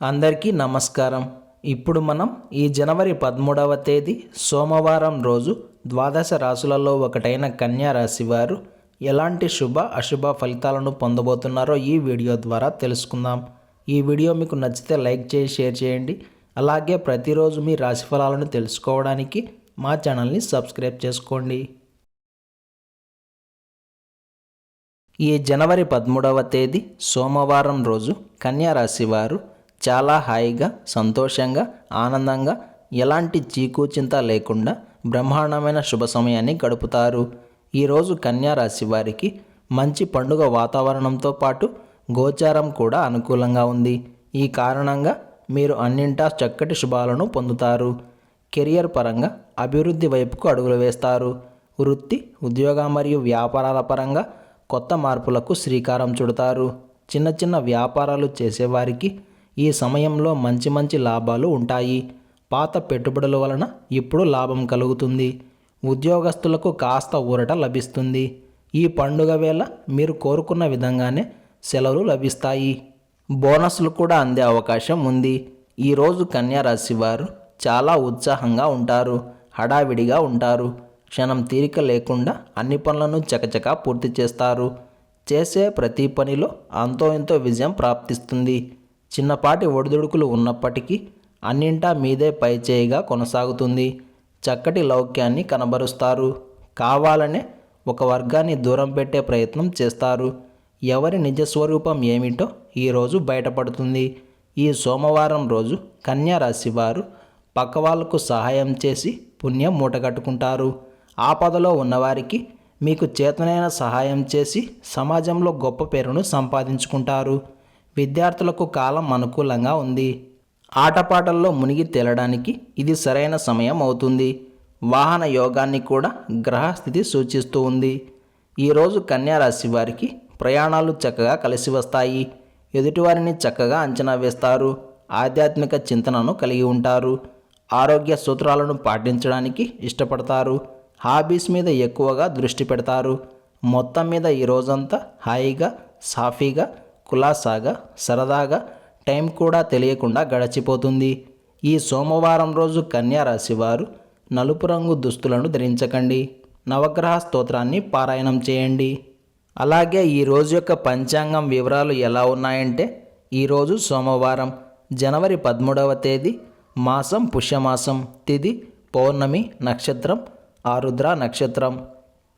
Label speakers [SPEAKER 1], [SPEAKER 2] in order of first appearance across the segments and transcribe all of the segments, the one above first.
[SPEAKER 1] అందరికీ నమస్కారం. ఇప్పుడు మనం ఈ జనవరి పదమూడవ తేదీ సోమవారం రోజు ద్వాదశ రాశులలో ఒకటైన కన్యా రాశి వారు ఎలాంటి శుభ అశుభ ఫలితాలను పొందబోతున్నారో ఈ వీడియో ద్వారా తెలుసుకుందాం. ఈ వీడియో మీకు నచ్చితే లైక్ చేసి షేర్ చేయండి. అలాగే ప్రతిరోజు మీ రాశి ఫలాలను తెలుసుకోవడానికి మా ఛానల్ని సబ్స్క్రైబ్ చేసుకోండి. ఈ జనవరి పదమూడవ తేదీ సోమవారం రోజు కన్యా రాశి వారు చాలా హాయిగా సంతోషంగా ఆనందంగా ఎలాంటి చీకు చింత లేకుండా బ్రహ్మాండమైన శుభ సమయాన్ని గడుపుతారు. ఈరోజు కన్యారాశి వారికి మంచి పండుగ వాతావరణంతో పాటు గోచారం కూడా అనుకూలంగా ఉంది. ఈ కారణంగా మీరు అన్నింటా చక్కటి శుభాలను పొందుతారు. కెరియర్ పరంగా అభివృద్ధి వైపుకు అడుగులు వేస్తారు. వృత్తి ఉద్యోగ మరియు వ్యాపారాల పరంగా కొత్త మార్పులకు శ్రీకారం చుడతారు. చిన్న చిన్న వ్యాపారాలు చేసేవారికి ఈ సమయంలో మంచి మంచి లాభాలు ఉంటాయి. పాత పెట్టుబడుల వలన ఇప్పుడు లాభం కలుగుతుంది. ఉద్యోగస్తులకు కాస్త ఊరట లభిస్తుంది. ఈ పండుగ వేళ మీరు కోరుకున్న విధంగానే సెలవులు లభిస్తాయి. బోనస్లు కూడా అందే అవకాశం ఉంది. ఈరోజు కన్యారాశి వారు చాలా ఉత్సాహంగా ఉంటారు. హడావిడిగా ఉంటారు. క్షణం తీరిక లేకుండా అన్ని పనులను చకచకా పూర్తి చేస్తారు. చేసే ప్రతి పనిలో అంతో ఎంతో విజయం ప్రాప్తిస్తుంది. చిన్నపాటి ఒడిదుడుకులు ఉన్నప్పటికీ అన్నింటా మీదే పైచేయిగా కొనసాగుతుంది. చక్కటి లౌక్యాన్ని కనబరుస్తారు. కావాలనే ఒక వర్గాన్ని దూరం పెట్టే ప్రయత్నం చేస్తారు. ఎవరి నిజ స్వరూపం ఏమిటో ఈరోజు బయటపడుతుంది. ఈ సోమవారం రోజు కన్యారాశి వారు పక్క వాళ్ళకు సహాయం చేసి పుణ్యం మూటగట్టుకుంటారు. ఆపదలో ఉన్నవారికి మీకు చేతనైన సహాయం చేసి సమాజంలో గొప్ప పేరును సంపాదించుకుంటారు. విద్యార్థులకు కాలం అనుకూలంగా ఉంది. ఆటపాటల్లో మునిగి తేలడానికి ఇది సరైన సమయం అవుతుంది. వాహన యోగాన్ని కూడా గ్రహస్థితి సూచిస్తూ ఉంది. ఈరోజు కన్యారాశి వారికి ప్రయాణాలు చక్కగా కలిసి వస్తాయి. ఎదుటివారిని చక్కగా అంచనా వేస్తారు. ఆధ్యాత్మిక చింతనను కలిగి ఉంటారు. ఆరోగ్య సూత్రాలను పాటించడానికి ఇష్టపడతారు. హాబీస్ మీద ఎక్కువగా దృష్టి పెడతారు. మొత్తం మీద ఈ రోజంతా హాయిగా సాఫీగా కులాసాగా సరదాగా టైం కూడా తెలియకుండా గడిచిపోతుంది. ఈ సోమవారం రోజు కన్యారాశి వారు నలుపు రంగు దుస్తులను ధరించకండి. నవగ్రహ స్తోత్రాన్ని పారాయణం చేయండి. అలాగే ఈ రోజు యొక్క పంచాంగం వివరాలు ఎలా ఉన్నాయంటే ఈరోజు సోమవారం జనవరి పదమూడవ తేదీ మాసం పుష్యమాసం తిది పౌర్ణమి నక్షత్రం ఆరుద్ర నక్షత్రం.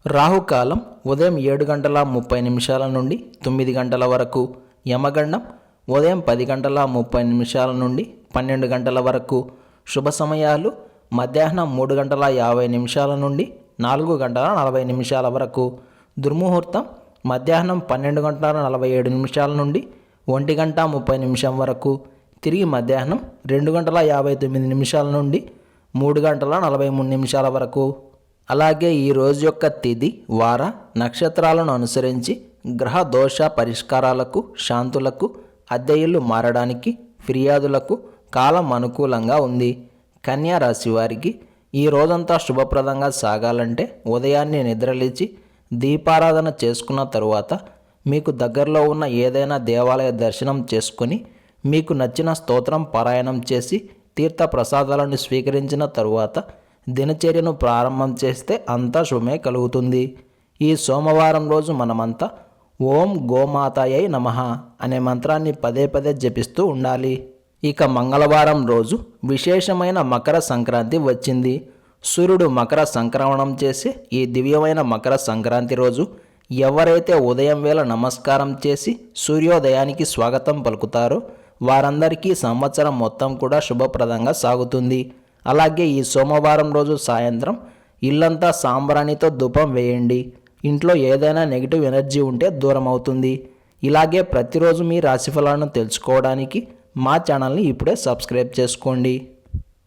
[SPEAKER 1] రాహుకాలం ఉదయం ఏడు గంటల ముప్పై నిమిషాల నుండి తొమ్మిది గంటల వరకు యమగండం ఉదయం పది గంటల ముప్పై నిమిషాల నుండి పన్నెండు గంటల వరకు శుభ సమయాలు మధ్యాహ్నం మూడు గంటల యాభై నిమిషాల నుండి నాలుగు గంటల నలభై నిమిషాల వరకు దుర్ముహూర్తం మధ్యాహ్నం పన్నెండు గంటల నలభై ఏడు నిమిషాల నుండి ఒంటి గంట ముప్పై నిమిషం వరకు తిరిగి మధ్యాహ్నం రెండు గంటల యాభై తొమ్మిది నిమిషాల నుండి మూడు గంటల నలభై మూడు నిమిషాల వరకు. అలాగే ఈ రోజు యొక్క తిథి వార నక్షత్రాలను అనుసరించి గ్రహ దోష పరిష్కారాలకు శాంతులకు అద్దె మారడానికి ఫిర్యాదులకు కాలం అనుకూలంగా ఉంది. కన్యా రాశి వారికి ఈ రోజంతా శుభప్రదంగా సాగాలంటే ఉదయాన్నే నిద్రలేచి దీపారాధన చేసుకున్న తరువాత మీకు దగ్గరలో ఉన్న ఏదైనా దేవాలయ దర్శనం చేసుకుని మీకు నచ్చిన స్తోత్రం పారాయణం చేసి తీర్థ ప్రసాదాలను స్వీకరించిన తరువాత దినచర్యను ప్రారంభం చేస్తే అంతా శుభమే కలుగుతుంది. ఈ సోమవారం రోజు మనమంతా ఓం గోమాతాయై నమ అనే మంత్రాన్ని పదే పదే జపిస్తూ ఉండాలి. ఇక మంగళవారం రోజు విశేషమైన మకర సంక్రాంతి వచ్చింది. సూర్యుడు మకర సంక్రమణం చేసి ఈ దివ్యమైన మకర సంక్రాంతి రోజు ఎవరైతే ఉదయం వేళ నమస్కారం చేసి సూర్యోదయానికి స్వాగతం పలుకుతారో వారందరికీ సంవత్సరం మొత్తం కూడా శుభప్రదంగా సాగుతుంది. అలాగే ఈ సోమవారం రోజు సాయంత్రం ఇల్లంతా సాంబ్రాణితో ధూపం వేయండి. ఇంట్లో ఏదైనా నెగిటివ్ ఎనర్జీ ఉంటే దూరం అవుతుంది. ఇలాగే ప్రతిరోజు మీ రాశిఫలాలను తెలుసుకోవడానికి మా ఛానల్ని ఇప్పుడే సబ్స్క్రైబ్ చేసుకోండి.